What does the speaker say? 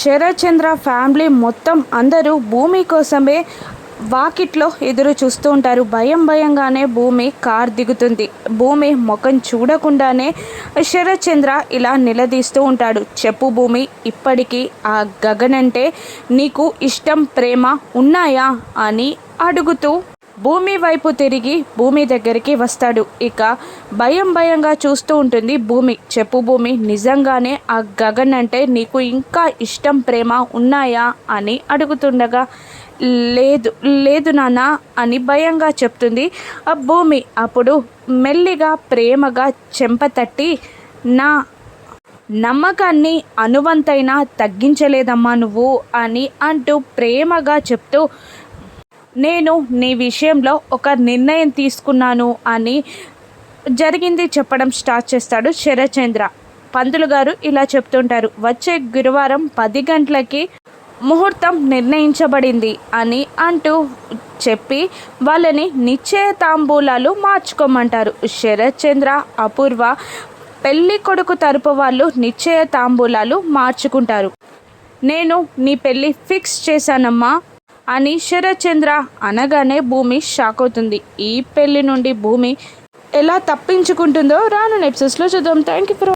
Sarathchandra family మొత్తం అందరూ భూమి కోసమే వాకిట్లో ఎదురు చూస్తూ ఉంటారు. భయం భయంగానే భూమి కార్ దిగుతుంది. భూమి ముఖం చూడకుండానే శరత్చంద్ర ఇలా నిలదీస్తూ ఉంటాడు. చెప్పు భూమి ఇప్పటికీ ఆ గగనంటే నీకు ఇష్టం ప్రేమ ఉన్నాయా అని అడుగుతూ భూమి వైపు తిరిగి భూమి దగ్గరికి వస్తాడు. ఇక భయం భయంగా చూస్తూ ఉంటుంది భూమి. చెప్పు భూమి నిజంగానే ఆ గగన్ అంటే నీకు ఇంకా ఇష్టం ప్రేమ ఉన్నాయా అని అడుగుతుండగా లేదు లేదు నాన్న అని భయంగా చెప్తుంది. ఆ భూమి అప్పుడు మెల్లిగా ప్రేమగా చెంపతట్టి నా నమ్మకాన్ని అనువంతైనా తగ్గించలేదమ్మా నువ్వు అని అంటూ ప్రేమగా చెప్తూ నేను నీ విషయంలో ఒక నిర్ణయం తీసుకున్నాను అని జరిగింది చెప్పడం స్టార్ట్ చేస్తాడు శరచంద్ర. పంతులు గారు ఇలా చెప్తుంటారు వచ్చే గురువారం పది గంటలకి ముహూర్తం నిర్ణయించబడింది అని అంటూ చెప్పి వాళ్ళని నిశ్చయ తాంబూలాలు మార్చుకోమంటారు. శరత్చంద్ర అపూర్వ పెళ్ళి కొడుకు తరపు వాళ్ళు నిశ్చయ తాంబూలాలు మార్చుకుంటారు. నేను నీ పెళ్ళి ఫిక్స్ చేశానమ్మా అని శరత్చంద్ర అనగానే భూమి షాక్ అవుతుంది. ఈ పెళ్ళి నుండి భూమి ఎలా తప్పించుకుంటుందో రాను నెప్సెస్లో చూద్దాం. Thank you for